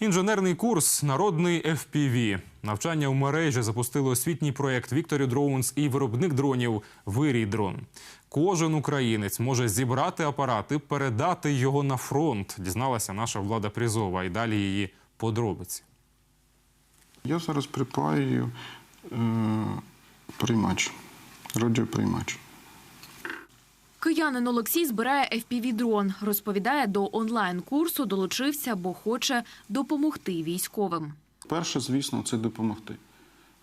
Інженерний курс Народний FPV. Навчання в мережі запустили освітній проєкт Вікторі Drones і виробник дронів Вирій дрон. Кожен українець може зібрати апарат і передати його на фронт. Дізналася наша влада Призова. І далі її подробиці. Я зараз припаю е, приймач, радіоприймач. Киянин Олексій збирає FPV-дрон. Розповідає, до онлайн-курсу долучився, бо хоче допомогти військовим. Перше, звісно, це допомогти.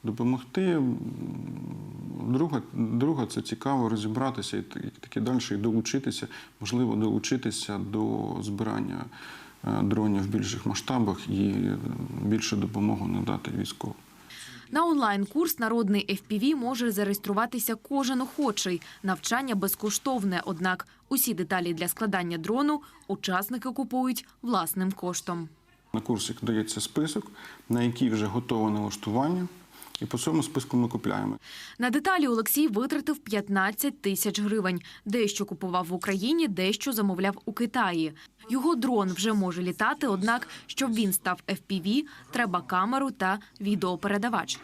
Допомогти. м, Друге, друге це цікаво розібратися і т- і таки далі і долучитися, можливо, долучитися до збирання е, дронів в більших масштабах і е, більше допомогу надати військовим. На онлайн-курс народний FPV може зареєструватися кожен охочий. Навчання безкоштовне, однак усі деталі для складання дрону учасники купують власним коштом. На курсі дається список, на який вже готове налаштування, і по цьому списку ми купляємо. На деталі Олексій витратив 15 тисяч гривень. Дещо купував в Україні, дещо замовляв у Китаї. Його дрон вже може літати, однак, щоб він став FPV, треба камеру та відеопередавач.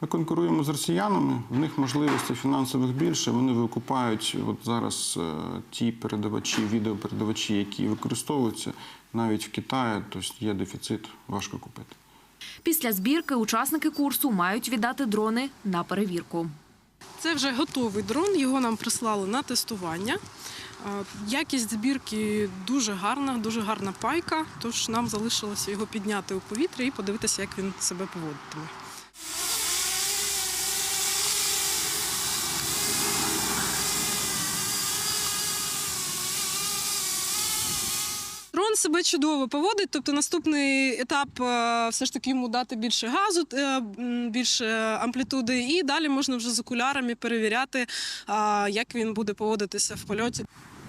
Ми конкуруємо з росіянами, в них можливостей фінансових більше. Вони викупають от зараз е, ті передавачі, відеопередавачі, які використовуються навіть в Китаї, тобто є дефіцит, важко купити. Після збірки учасники курсу мають віддати дрони на перевірку. Це вже готовий дрон, його нам прислали на тестування. Якість збірки дуже гарна, дуже гарна пайка, тож нам залишилося його підняти у повітря і подивитися, як він себе поводитиме. Дрон себе чудово поводить, тобто наступний етап е, все ж таки йому дати більше газу, е, більше амплітуди, і далі можна вже з окулярами перевіряти, як він буде поводитися в польоті.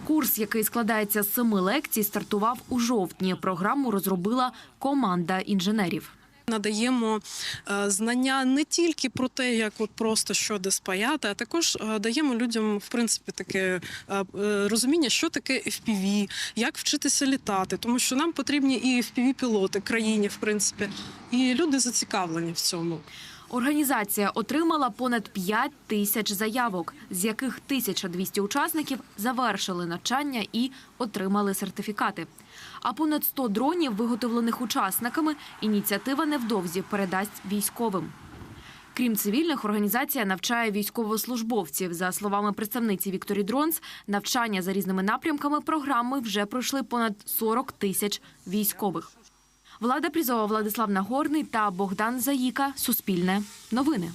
Курс, який складається з семи лекцій, стартував у жовтні. Програму розробила команда інженерів. Надаємо е, знання не тільки про те, як от просто що де спаяти, а також е, даємо людям в принципі таке е, розуміння, що таке FPV, як вчитися літати, тому що нам потрібні і fpv пілоти країні, в принципі, і люди зацікавлені в цьому. Організація отримала понад 5 тисяч заявок, з яких 1200 учасників завершили навчання і отримали сертифікати. А понад 100 дронів, виготовлених учасниками, ініціатива невдовзі передасть військовим. Крім цивільних, організація навчає військовослужбовців. За словами представниці Вікторі Дронс, навчання за різними напрямками програми вже пройшли понад 40 тисяч військових. Влада Прізова, Владислав Нагорний та Богдан Заїка. Суспільне новини.